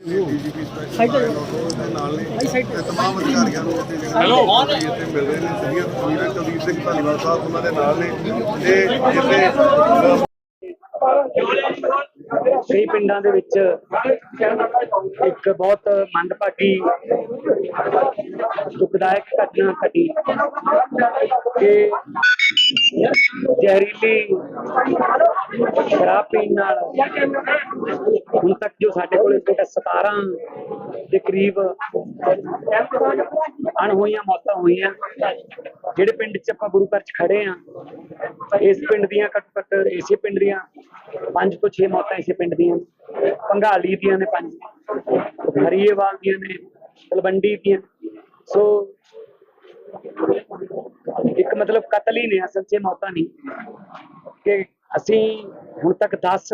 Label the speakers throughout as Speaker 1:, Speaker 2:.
Speaker 1: DGP special ਦੇ ਨਾਲ ਨੇ ਤੇ ਤਮਾਮ ਅਧਿਕਾਰੀਆਂ ਨੂੰ ਇੱਥੇ ਜਿਹੜੇ ਹੈਲੋ ਇੱਥੇ ਮਿਲ ਰਹੇ ਨੇ ਸਿੱਧੀਆਂ ਤਸਵੀਰਾਂ ਕੁਲਦੀਪ ਸਿੰਘ ਧਾਲੀਵਾਲ ਸਾਹਿਬ ਉਹਨਾਂ ਦੇ ਨਾਲ ਨੇ ਤੇ ਜਿੱਥੇ
Speaker 2: ਕਈ ਪਿੰਡਾਂ ਦੇ ਵਿੱਚ ਇੱਕ ਬਹੁਤ ਮੰਦਭਾਗੀ ਦੁਖਦਾਇਕ ਘਟਨਾ ਘਟੀ ਕਿ ਜ਼ਹਿਰੀਲੀ ਸ਼ਰਾਬ ਪੀਣ ਨਾਲ ਹੁਣ ਤੱਕ ਜੋ ਸਾਡੇ ਕੋਲ ਟੋਟਲ 17 ਦੇ ਕਰੀਬ ਅਣ ਹੋਈਆਂ ਮੌਤਾਂ ਹੋਈਆਂ, ਜਿਹੜੇ ਪਿੰਡ 'ਚ ਆਪਾਂ ਗੁਰੂ ਘਰ 'ਚ ਖੜੇ ਆ, ਇਸ ਪਿੰਡ ਦੀਆਂ ਘੱਟੋ ਘੱਟ ਇਸੇ ਪਿੰਡ ਦੀਆਂ 5 ਤੋਂ 6 ਮੌਤਾਂ ਇਸੇ ਪਿੰਡ ਦੀਆਂ ਪੰਘਾਲੀ ਦੀਆਂ ਨੇ ਪੰਜ, ਹਰੀਏਵਾਲ ਦੀਆਂ ਨੇ, ਤਲਵੰਡੀ ਦੀਆਂ ਸੋ ਇੱਕ ਮਤਲਬ ਕਤਲ ਹੀ ਨੇ, ਅਸਲ 'ਚ ਮੌਤਾਂ ਨਹੀਂ ਕਿ ਅਸੀਂ ਹੁਣ ਤੱਕ 10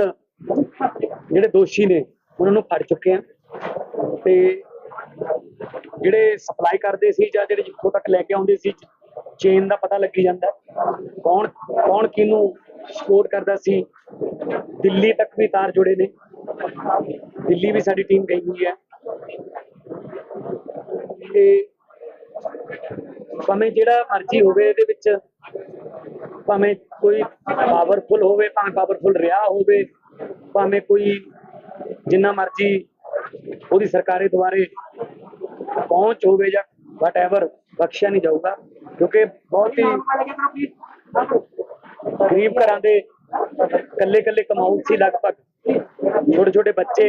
Speaker 2: ਜਿਹੜੇ ਦੋਸ਼ੀ ਨੇ, ਉਹਨਾਂ ਨੂੰ ਫੜ ਚੁੱਕੇ ਆ ਤੇ ਜਿਹੜੇ ਸਪਲਾਈ ਕਰਦੇ ਸੀ ਜਾਂ ਜਿਹੜੇ ਜਿੱਥੋਂ ਤੱਕ ਲੈ ਕੇ ਆਉਂਦੇ ਸੀ, ਚੇਨ ਦਾ ਪਤਾ ਲੱਗੀ ਜਾਂਦਾ। ਕੌਣ ਕੌਣ ਕਿਹਨੂੰ ਸਪੋਰਟ ਕਰਦਾ ਸੀ। ਦਿੱਲੀ ਤੱਕ ਵੀ ਤਾਰ ਜੁੜੇ ਨੇ। ਦਿੱਲੀ ਵੀ ਸਾਡੀ ਟੀਮ ਗਈ ਹੋਈ ਹੈ। ਤੇ ਭਾਵੇਂ ਜਿਹੜਾ ਮਰਜ਼ੀ ਹੋਵੇ ਇਹਦੇ ਵਿੱਚ, ਭਾਵੇਂ ਕੋਈ ਪਾਵਰਫੁਲ ਹੋਵੇ, ਭਾਵੇਂ ਪਾਵਰਫੁਲ ਰਿਹਾ ਹੋਵੇ, ਭਾਵੇਂ ਕੋਈ ਜਿੰਨਾ ਮਰਜ਼ੀ ਉਹਦੀ ਸਰਕਾਰੀ ਦੁਆਰੇ ਪਹੁੰਚ ਹੋਵੇ ਜਾਂ ਵਟਐਵਰ ਬਖਸ਼ਿਆ ਨਹੀਂ ਜਾਊਗਾ, ਕਿਉਂਕਿ ਬਹੁਤ ਹੀ ਗਰੀਬ ਘਰਾਂ ਦੇ ਕੱਲੇ ਕੱਲੇ ਕਮਾਊ ਸੀ ਲਗਭਗ। ਛੋਟੇ ਛੋਟੇ ਬੱਚੇ,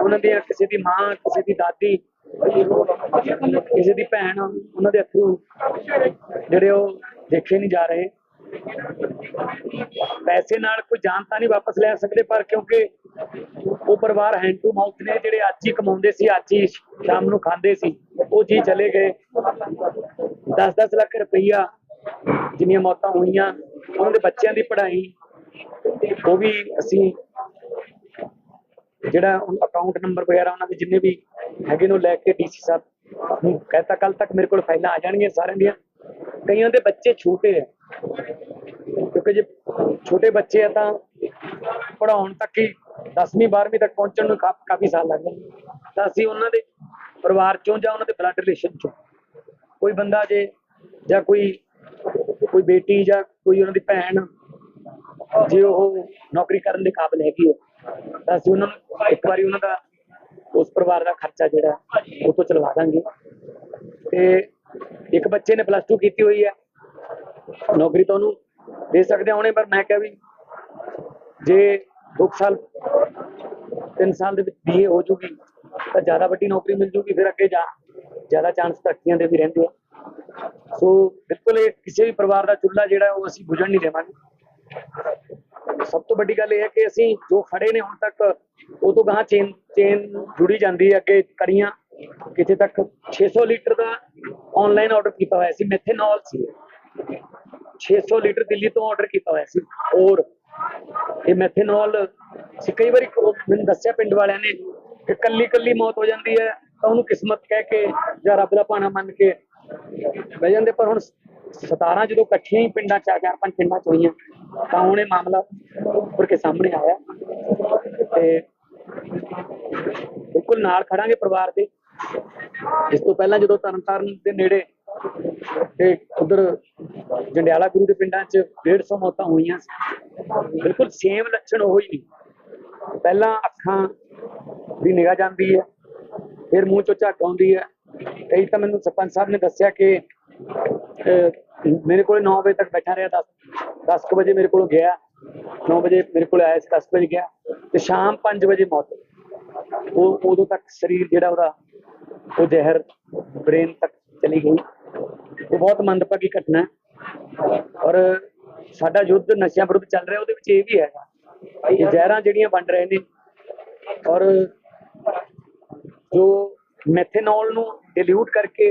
Speaker 2: ਉਹਨਾਂ ਦੀਆਂ ਕਿਸੇ ਦੀ ਮਾਂ, ਕਿਸੇ ਦੀ ਦਾਦੀ ਕਿਸੇ ਦੀ ਭੈਣ ਉਹਨਾਂ ਦੇ ਅਥਰੂ ਜਿਹੜੇ ਉਹ ਦੇਖੇ ਨਹੀਂ ਜਾ ਰਹੇ। ਪੈਸੇ ਨਾਲ ਕੋਈ ਜਾਨ ਤਾਂ ਨਹੀਂ ਵਾਪਸ ਲੈ ਸਕਦੇ, ਪਰ ਕਿਉਂਕਿ ਉਹ ਪਰਿਵਾਰ ਹੈਂਡ ਟੂ ਮਾਊਥ ਨੇ, ਜਿਹੜੇ ਅੱਜ ਹੀ ਕਮਾਉਂਦੇ ਸੀ, ਅੱਜ ਹੀ ਸ਼ਾਮ ਨੂੰ ਖਾਂਦੇ ਸੀ, ਉਹ ਜੀ ਚਲੇ ਗਏ। 10-10 ਲੱਖ ਰੁਪਈਆ ਜਿੰਨੀਆਂ ਮੌਤਾਂ ਹੋਈਆਂ, ਉਹਨਾਂ ਦੇ ਬੱਚਿਆਂ ਦੀ ਪੜ੍ਹਾਈ, ਉਹ ਵੀ ਅਸੀਂ ਜਿਹੜਾ ਅਕਾਊਂਟ ਨੰਬਰ ਵਗੈਰਾ ਉਹਨਾਂ ਦੇ ਜਿੰਨੇ ਵੀ ਹੈਗੇ ਨੂੰ ਲੈ ਕੇ ਡੀਸੀ ਸਾਹਿਬ ਨੂੰ ਕਹਿਤਾ ਕੱਲ ਤੱਕ ਮੇਰੇ ਕੋਲ ਫਾਈਲਾਂ ਆ ਜਾਣਗੀਆਂ ਸਾਰਿਆਂ ਦੀਆਂ। ਕਈਆਂ ਦੇ ਬੱਚੇ ਛੋਟੇ ਆ। ਕਿਉਂਕਿ ਜੇ ਛੋਟੇ ਬੱਚੇ ਆ ਤਾਂ ਪੜਾਉਣ ਤੱਕ ਹੀ 10ਵੀਂ 12ਵੀਂ ਤੱਕ ਪਹੁੰਚਣ ਨੂੰ ਕਾ- ਕਾਫੀ ਸਾਲ ਲੱਗ ਜਾਂਦੇ ਤਾਂ ਅਸੀਂ ਉਹਨਾਂ ਦੇ ਪਰਿਵਾਰ ਚੋਂ ਜਾਂ ਉਹਨਾਂ ਦੇ ਬਲੱਡ ਰਿਲੇਸ਼ਨ ਚੋਂ ਕੋਈ ਬੰਦਾ ਜੇ ਜਾਂ ਕੋਈ ਕੋਈ ਬੇਟੀ ਜਾਂ ਕੋਈ ਉਹਨਾਂ ਦੀ ਭੈਣ ਜੇ ਉਹ ਨੌਕਰੀ ਕਰਨ ਦੇ ਕਾਬਿਲ ਹੈਗੀ ਹੋ ਤਾਂ ਅਸੀਂ ਉਹਨਾਂ ਨੂੰ ਇੱਕ ਵਾਰੀ ਉਹਨਾਂ ਦਾ, ਉਸ ਪਰਿਵਾਰ ਦਾ ਖਰਚਾ ਜਿਹੜਾ ਉਹ ਤੋਂ ਚਲਵਾ ਦਾਂਗੇ। ਤੇ ਇੱਕ ਬੱਚੇ ਨੇ ਪਲੱਸ 2 ਕੀਤੀ ਹੋਈ ਹੈ। ਨੌਕਰੀ ਤਾਂ ਉਹਨੂੰ ਦੇ ਸਕਦੇ ਹੋਣੇ, ਪਰ ਮੈਂ ਕਿਹਾ ਵੀ ਜੇ 2 ਸਾਲ 3 ਸਾਲ ਦੇ ਵਿੱਚ ਬੀਏ ਹੋ ਜੂਗੀ, ਤਾਂ ਜ਼ਿਆਦਾ ਵੱਡੀ ਨੌਕਰੀ ਮਿਲ ਜੂਗੀ, ਫਿਰ ਅੱਗੇ ਜਾ, ਜ਼ਿਆਦਾ ਚਾਂਸ ਤਰੱਕੀਆਂ ਦੇ ਵੀ ਰਹਿੰਦੇ ਆ। ਸੋ ਬਿਲਕੁਲ ਇਹ ਕਿਸੇ ਵੀ ਪਰਿਵਾਰ ਦਾ ਚੁੱਲ੍ਹਾ ਜਿਹੜਾ, ਉਹ ਅਸੀਂ ਬੁਝਣ ਨਹੀਂ ਦੇਵਾਂਗੇ। ਸਭ ਤੋਂ ਵੱਡੀ ਗੱਲ ਇਹ ਹੈ ਕਿ ਅਸੀਂ ਜੋ ਖੜੇ ਨੇ ਹੁਣ ਤੱਕ, ਉਹ ਤੋਂ ਗਾਂ ਚੇਨ ਚੇਨ ਜੁੜੀ ਜਾਂਦੀ ਹੈ ਅੱਗੇ ਕੜੀਆਂ। ਕਿਤੇ ਤੱਕ 600 ਲੀਟਰ ਦਾ ਆਨਲਾਈਨ ਆਰਡਰ ਕੀਤਾ ਹੋਇਆ ਸੀ ਮੈਥੇਨੋਲ ਸੀ। 600 ਲੀਟਰ ਦਿੱਲੀ ਤੋਂ ਆਰਡਰ ਕੀਤਾ ਹੋਇਆ ਸੀ। ਔਰ ਇਹ ਮੈਥੇਨੋਲ ਸੀ, ਕਈ ਵਾਰੀ ਮੈਨੂੰ ਦੱਸਿਆ ਪਿੰਡ ਵਾਲਿਆਂ ਨੇ ਕਿ ਕੱਲੀ ਕੱਲੀ ਮੌਤ ਹੋ ਜਾਂਦੀ ਹੈ, ਤਾਂ ਉਹਨੂੰ ਕਿਸਮਤ ਕਹਿ ਕੇ ਜਾਂ ਰੱਬ ਦਾ ਭਾਣਾ ਮੰਨ ਕੇ ਬਹਿ ਜਾਂਦੇ, ਪਰ ਹੁਣ 17 ਜਦੋਂ ਇਕੱਠੀਆਂ ਹੀ ਪਿੰਡਾਂ ਚ ਆ ਚਾਰ ਪੰਜ ਪਿੰਡਾਂ ਚ ਹੋਈਆਂ, ਤਾਂ ਹੁਣ ਇਹ ਮਾਮਲਾ ਉੱਪਰ ਕੇ ਸਾਹਮਣੇ ਆਇਆ। ਤੇ ਬਿਲਕੁਲ ਨਾਲ ਖੜਾਂਗੇ ਪਰਿਵਾਰ ਦੇ। ਇਸ ਤੋਂ ਪਹਿਲਾਂ ਜਦੋਂ ਤਰਨਤਾਰਨ ਦੇ ਨੇੜੇ ਤੇ ਉਧਰ ਜੰਡਿਆਲਾ ਗੁਰੂ ਦੇ ਪਿੰਡਾਂ 'ਚ 150 ਮੌਤਾਂ ਹੋਈਆਂ ਸੀ, ਬਿਲਕੁਲ ਸੇਮ ਲੱਛਣ ਉਹ ਹੀ ਨਹੀਂ ਪਹਿਲਾਂ ਅੱਖਾਂ ਦੀ ਨਿਗਾਹ ਜਾਂਦੀ ਹੈ, ਫਿਰ ਮੂੰਹ ਚੋਂ ਝੱਟ ਆਉਂਦੀ ਹੈ। ਕਈ ਤਾਂ ਮੈਨੂੰ ਸਰਪੰਚ ਸਾਹਿਬ ਨੇ ਦੱਸਿਆ ਕਿ ਮੇਰੇ ਕੋਲ 9 ਵਜੇ ਤੱਕ ਬੈਠਾ ਰਿਹਾ 10 10 ਵਜੇ ਮੇਰੇ ਕੋਲ ਗਿਆ 9 ਵਜੇ ਮੇਰੇ ਕੋਲ ਆਇਆ ਸੀ 10 ਵਜੇ ਗਿਆ ਤੇ ਸ਼ਾਮ 5 ਵਜੇ ਮੌਤ ਉਹ ਉਦੋਂ ਤੱਕ ਸਰੀਰ ਜਿਹੜਾ ਉਹਦਾ, ਉਹ ਜ਼ਹਿਰ ਬ੍ਰੇਨ ਤੱਕ ਚਲੀ ਗਈ। ਉਹ ਬਹੁਤ ਮੰਦਭਾਗੀ ਘਟਨਾ ਹੈ। ਔਰ ਸਾਡਾ ਯੁੱਧ ਨਸ਼ਿਆਂ ਵਿਰੁੱਧ ਚੱਲ ਰਿਹਾ, ਉਹਦੇ ਵਿੱਚ ਇਹ ਵੀ ਹੈਗਾ ਕਿ ਜ਼ਹਿਰਾਂ ਜਿਹੜੀਆਂ ਵੰਡ ਰਹੇ ਨੇ ਔਰ ਜੋ ਮੈਥੇਨੋਲ ਨੂੰ ਡਿਲੂਟ ਕਰਕੇ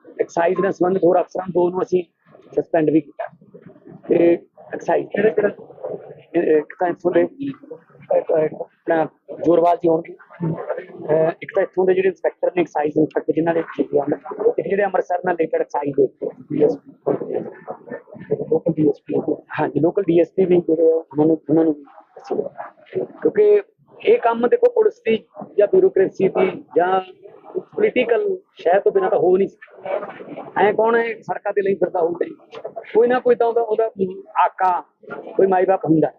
Speaker 2: ਐਕਸਾਈਜ਼ ਨਾਲ ਸੰਬੰਧਿਤ ਹੋਰ ਅਫਸਰਾਂ ਨੂੰ ਦੋ ਨੂੰ ਅਸੀਂ ਸਸਪੈਂਡ ਵੀ ਕੀਤਾ ਤੇ ਐਕਸਾਈਜ਼ ਕਿਹੜੇ ਕਿਹੜੇ ਇੱਕ ਤਾਂ ਇੱਥੋਂ ਦੇ ਇੱਕ- ਇੱਕ ਆਪਣਾ ਜੋਰਵਾਲ ਜੀ ਹੋਣਗੇ ਅਹ ਇੱਕ ਤਾਂ ਇੱਥੋਂ ਦੇ ਜਿਹੜੇ ਇੰਸਪੈਕਟਰ ਨੇ ਐਕਸਾਈਜ਼ ਇੰਸਪੈਕਟਰ ਜਿਨ੍ਹਾਂ ਦੇ ਛੇਤੀ ਆਉਂਦੇ ਇੱਕ ਜਿਹੜੇ ਅੰਮ੍ਰਿਤਸਰ ਨਾਲ ਰਿਲੇਟਡ ਐਕਸਾਈਜ਼ ਦੇ ਲੋਕਲ ਡੀਐਸਪੀ ਹਾਂਜੀ ਲੋਕਲ ਡੀਐਸਪੀ ਵੀ ਜਿਹੜੇ ਆ, ਉਹਨਾਂ ਨੂੰ ਉਹਨਾਂ ਨੂੰ ਵੀ ਅਸੀਂ ਕਿਉਂਕਿ ਇਹ ਕੰਮ ਦੇਖੋ ਪੁਲਿਸ ਦੀ ਜਾਂ ਬਿਊਰੋਕ੍ਰੇਸੀ ਦੀ ਜਾਂ ਪੋਲੀਟੀਕਲ ਸ਼ਹਿ ਤੋਂ ਬਿਨਾਂ ਤਾਂ ਹੋ ਨਹੀਂ ਐ ਕੌਣ ਹੈ? ਸੜਕਾਂ ਤੇ ਲਈ ਫਿਰਦਾ ਹੋਊਗਾ ਜੀ? ਕੋਈ ਨਾ ਕੋਈ ਤਾਂ ਉਹਦਾ ਉਹਦਾ ਆਕਾ ਕੋਈ ਮਾਈ ਬਾਪ ਹੁੰਦਾ।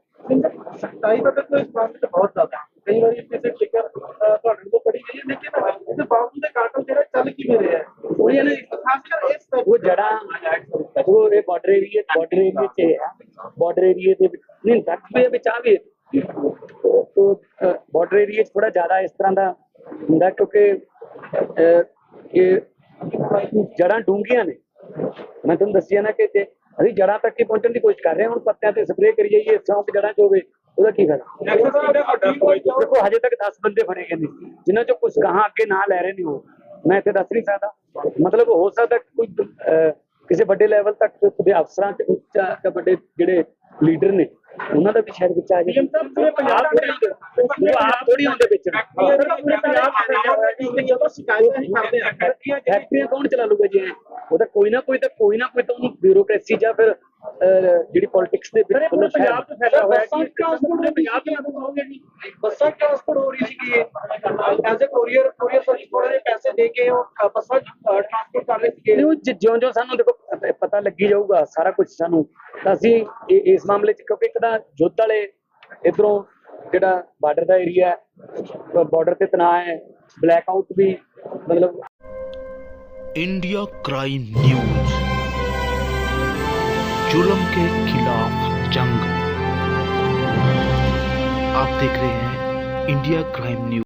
Speaker 3: ਸਖਤਾਈ ਦਾ ਤਾਂ ਇਸ ਮਾਮਲੇ 'ਚ ਬਹੁਤ ਜ਼ਿਆਦਾ। ਕਈ ਵਾਰੀ ਕਿਸੇ ਟਿਕਰ ਤੁਹਾਡੇ ਤੋਂ ਪੜੀ ਗਈ ਹੈ ਲੇਕਿਨ ਇਹਦੇ ਬਾਵਜੂਦ ਇਹ ਕਾਟਨ ਜਿਹੜਾ ਚੱਲ ਕਿਵੇਂ ਰਿਹਾ ਹੈ?
Speaker 2: ਉਹ ਇਹ ਨਾ
Speaker 3: ਖਾਸ ਕਰ ਇਸ
Speaker 2: ਉਹ ਜੜਾ ਉਹ ਇਹ ਬਾਰਡਰ ਏਰੀਆ ਬਾਰਡਰ ਏਰੀਆ ਚ ਹੈ। ਬਾਰਡਰ ਏਰੀਆ ਦੇ ਵਿੱਚ ਨਹੀਂ ਤੱਕ ਵੀ ਵਿੱਚ ਆ ਵੀ ਉਹ ਬਾਰਡਰ ਏਰੀਆ ਥੋੜਾ ਜ਼ਿਆਦਾ ਇਸ ਤਰ੍ਹਾਂ ਦਾ ਹੁੰਦਾ ਕਿਉਂਕਿ ਇਹ ਜੜਾਂ ਡੂੰਘੀਆਂ ਨੇ। ਮੈਂ ਤੁਹਾਨੂੰ ਦੱਸਿਆ ਨਾ ਕਿ ਜੇ ਅਸੀਂ ਜੜਾਂ ਤੱਕ ਹੀ ਪਹੁੰਚਣ ਦੀ ਕੋਸ਼ਿਸ਼ ਕਰ ਰਹੇ ਹਾਂ। ਹੁਣ ਪੱਤਿਆਂ ਤੇ ਸਪਰੇਅ ਕਰੀ ਜਾਈਏ ਸੌਂਕ ਜੜਾਂ ਚ ਹੋਵੇ ਉਹਦਾ ਕੀ ਫਾਇਦਾ? ਦੇਖੋ ਹਜੇ ਤੱਕ 10 ਬੰਦੇ ਫੜੇ ਗਏ ਨੇ। ਜਿਨ੍ਹਾਂ ਚੋਂ ਕੁਝ ਗਾਹਾਂ ਅੱਗੇ ਨਾਂ ਲੈ ਰਹੇ ਨੇ ਉਹ। ਮੈਂ ਇੱਥੇ ਦੱਸ ਨਹੀਂ ਸਕਦਾ। ਮਤਲਬ ਹੋ ਸਕਦਾ ਕਿ ਕੋਈ ਕਿਸੇ ਵੱਡੇ ਲੈਵਲ ਤੱਕ ਦੇ ਅਫਸਰਾਂ ਤੇ ਉੱਚਾ ਵੱਡੇ ਜਿਹੜੇ ਲੀਡਰ ਨੇ। ਉਹਨਾਂ ਦਾ ਵੀ ਸ਼ਾਇਦ ਵਿੱਚ ਆ ਜਾਏ
Speaker 3: CM ਸਾਹਿਬ ਪੂਰੇ ਪੰਜਾਬ
Speaker 2: ਆਪ ਥੋੜ੍ਹੀ ਆਉਂਦੇ- ਉਹ ਆਪ ਥੋੜੀ ਆਉਂਦੇ ਵਿੱਚ
Speaker 3: ਪੂਰੇ ਪੰਜਾਬ ਦੇ ਜਦੋਂ ਸ਼ਿਕਾਇਤਾਂ ਹੀ ਕਰਦੇ ਆ ਫੈਕਟਰੀਆਂ
Speaker 2: ਫੈਕਟਰੀਆਂ ਕੌਣ ਚਲਾ ਲੂਗਾ ਜੀ ਐਂ? ਉਹ ਤਾਂ ਕੋਈ ਨਾ ਕੋਈ ਤਾਂ ਕੋਈ ਨਾ ਕੋਈ ਤਾਂ ਉਹਨੂੰ ਬਿਊਰੋਕ੍ਰੇਸੀ ਜਾਂ ਫਿਰ ਜਿਹੜੀ ਪੋਲਿਟਿਕਸ ਦੇ ਵਿੱਚ
Speaker 3: ਪੰਜਾਬ 'ਚ ਫੈਲਿਆ ਹੋਇਆ
Speaker 1: ਬੱਸਾਂ
Speaker 3: ਕਿ ਟ੍ਰਾਂਸਪੋਰਟ ਪੰਜਾਬ ਦੇ ਨੂੰ ਕਹੋਗੇ ਜੀ? ਬੱਸਾਂ ਟ੍ਰਾਂਸਪੋਰਟ ਹੋ ਰਹੀ ਸੀਗੀ as a courier courier service ਥੋੜੇ ਪੈਸੇ ਦੇ ਕੇ ਉਹ ਬੱਸਾਂ ਟ੍ਰਾਂਸਪੋਰਟ ਕਰ ਰਹੇ ਸੀਗੇ।
Speaker 2: ਨਹੀਂ ਉਹ ਜ- ਜਿਉਂ-ਜਿਉਂ ਸਾਨੂੰ ਦੇਖੋ ਪਤਾ ਲੱਗੀ ਜਾਊਗਾ ਸਾਰਾ ਕੁਝ ਸਾਨੂੰ ਤਾਂ ਅਸੀਂ ਇਹ- ਇਸ ਮਾਮਲੇ 'ਚ ਕਿਉਂਕਿ ਇੱਕ ਤਾਂ ਜੁੱਧ ਵਾਲੇ ਇਧਰੋਂ ਜਿਹੜਾ ਬਾਰਡਰ ਦਾ ਏਰੀਆ ਹੈ ਬਾਰਡਰ ਤੇ ਤਣਾਅ ਹੈ ਬਲੈਕ ਆਊਟ ਵੀ ਮਤਲਬ
Speaker 4: इंडिया क्राइम न्यूज जुल्म के खिलाफ जंग आप देख रहे हैं इंडिया क्राइम न्यूज